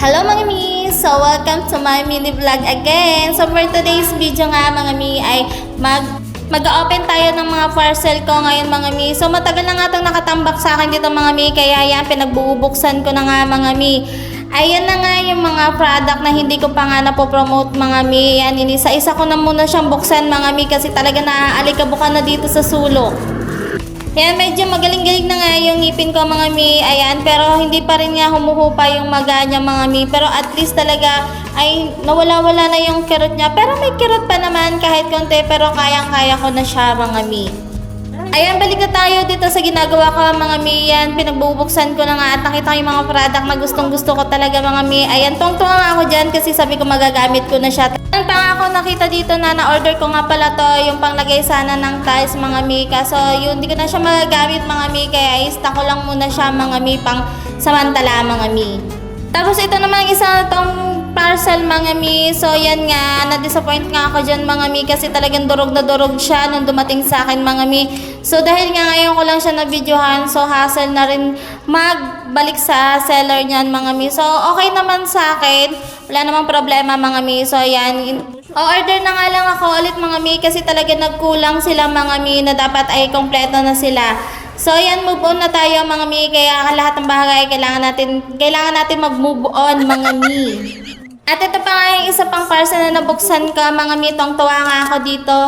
Hello mga mi! So welcome to my mini vlog again. So for today's video nga mga mi ay mag mag-open tayo ng mga parcel ko ngayon mga mi. So matagal na nga itong nakatambak sa akin dito mga mi kaya yan pinagbubuksan ko na nga mga mi. Ayan na nga yung mga product na hindi ko pa nga napopromote mga mi. Yan, inisa-isa ko na muna siyang buksan mga mi kasi talaga naaalikabukan na dito sa sulok. Yan, medyo magaling-galing na nga yung ngipin ko mga mi. Ayan, pero hindi pa rin nga humuhupa yung maga niya mga mi. Pero at least talaga ay nawala-wala na yung kirot niya. Pero may kirot pa naman kahit konti. Pero kayang-kaya ko na siya mga mi. Ayan, balik na tayo dito sa ginagawa ko mga mi. Yan, pinagbubuksan ko na nga at nakita ko yung mga product na gustong gusto ko talaga mga mi. Ayan, tungtungan nga ako dyan kasi sabi ko magagamit ko na siya. Meron pa ako nakita dito na na-order ko nga pala to, yung panglagay sana ng tiles mga mi. Kaso yun, hindi ko na siya magagamit mga mi. Kaya i-stock ko lang muna siya mga mi pang samantala mga mi. Tapos ito naman yung isa tong parcel mga mi. So yan nga, na-disappoint nga ako dyan mga mi kasi talagang durog na durog siya nung dumating sa akin mga mi. So dahil nga ngayon ko lang siya na-videohan, so hassle na rin magbalik sa seller niyan mga mi. So okay naman sa akin, wala namang problema mga mi. So yan, o-order na nga lang ako ulit mga mi kasi talaga nagkulang sila mga mi na dapat ay kompleto na sila. So yan, move on na tayo mga mi. Kaya lahat ng bagay kailangan natin, kailangan natin mag-move on mga mi. At ito pa nga yung isa pang parcel na nabuksan ka mga mi. Tuwang tuwa nga ako dito.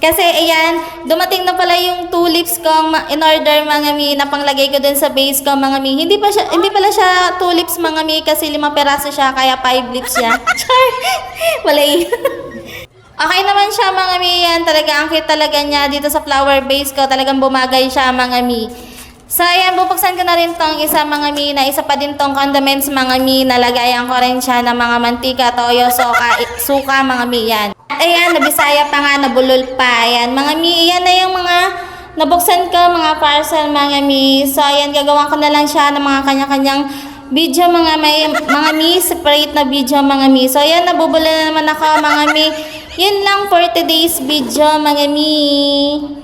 Kasi ayan, dumating na pala yung tulips kong ma- in order mga mi na panglagay ko dun sa base ko mga mi. Hindi pa siya hindi pala siya tulips mga mi kasi lima peraso siya kaya five lips siya. Char. Malay. Okay naman siya mga mi yan. Talaga ang cute talaga niya dito sa flower base ko. Talagang bumagay siya mga mi. So ayan, bubuksan ko na rin tong isa mga mi na isa pa din tong condiments mga mi. Nalagayan ko rin siya ng mga mantika, toyo, soka, suka mga mi yan. Ayan, nabisaya pa nga, nabulol pa. Ayan, mga mi, ayan na yung mga nabuksan ko, mga parcel mga mi. So ayan, gagawa ko na lang siya ng mga kanya-kanyang video mga may mga mi separate na video mga mi. So ayan nabubula na naman ako mga mi. Yun lang for today's video mga mi.